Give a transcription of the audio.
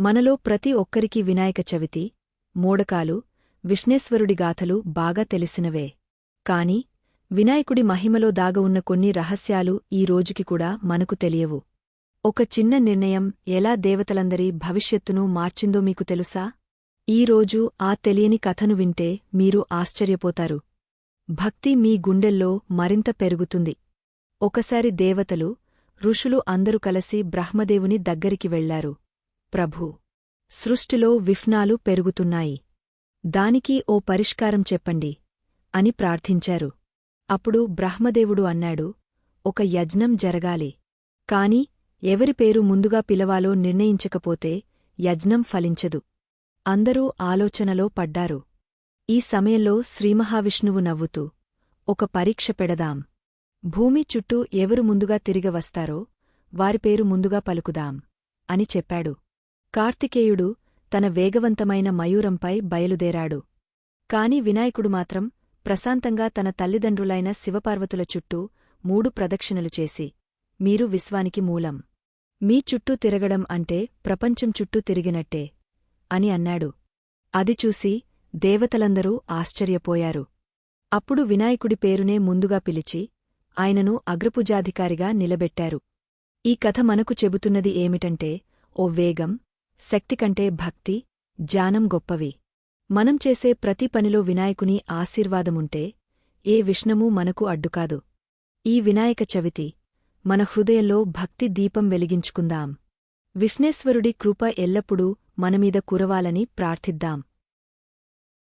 మనలో ప్రతి ఒక్కరికి వినాయక చవితి మోడకాలు విష్ణేశ్వరుడి గాథలు బాగా తెలిసినవే. కాని వినాయకుడి మహిమలో దాగ ఉన్న కొన్ని రహస్యాలు ఈ రోజుకి కూడా మనకు తెలియవు. ఒక చిన్న నిర్ణయం ఎలా దేవతలందరి భవిష్యత్తును మార్చిందో మీకు తెలుసా? ఈరోజు ఆ తెలియని కథను వింటే మీరు ఆశ్చర్యపోతారు. భక్తి మీ గుండెల్లో మరింత పెరుగుతుంది. ఒకసారి దేవతలు ఋషులు అందరూ కలసి బ్రహ్మదేవుని దగ్గరికి వెళ్ళారు. ప్రభూ సృష్టిలో విఫ్నాలు పెరుగుతున్నాయి. దానికి ఓ పరిష్కారం చెప్పండి అని ప్రార్థించారు. అప్పుడు బ్రహ్మదేవుడు అన్నాడు ఒక యజ్ఞం జరగాలి. కాని ఎవరి పేరు ముందుగా పిలవాలో నిర్ణయించకపోతే యజ్ఞం ఫలించదు. అందరూ ఆలోచనలో పడ్డారు. ఈ సమయంలో శ్రీమహావిష్ణువు నవ్వుతూ ఒక పరీక్ష పెడదాం. భూమి చుట్టూ ఎవరు ముందుగా తిరిగి వస్తారో వారి పేరు ముందుగా పలుకుదాం అని చెప్పాడు. కార్తికేయుడు తన వేగవంతమైన మయూరంపై బయలుదేరాడు. కాని వినాయకుడు మాత్రం ప్రశాంతంగా తన తల్లిదండ్రులైన శివపార్వతుల చుట్టూ మూడు ప్రదక్షిణలు చేసి మీరు విశ్వానికి మూలం. మీ చుట్టూ తిరగడం అంటే ప్రపంచం చుట్టూ తిరిగినట్టే అని అన్నాడు. అది చూసి దేవతలందరూ ఆశ్చర్యపోయారు. అప్పుడు వినాయకుడి పేరునే ముందుగా పిలిచి ఆయనను అగ్రపుజాధికారిగా నిలబెట్టారు. ఈ కథ మనకు చెబుతున్నది ఏమిటంటే ఓ వేగం శక్తి కంటే భక్తి జానం గొప్పవి. మనం చేసే ప్రతి పనిలో వినాయకుని ఆశీర్వాదముంటే ఏ విష్ణమూ మనకు అడ్డుకాదు. ఈ వినాయక చవితి మన హృదయంలో భక్తి దీపం వెలిగించుకుందాం. విష్ణేశ్వరుడి కృప ఎల్లప్పుడూ మనమీద కురవాలని ప్రార్థిద్దాం.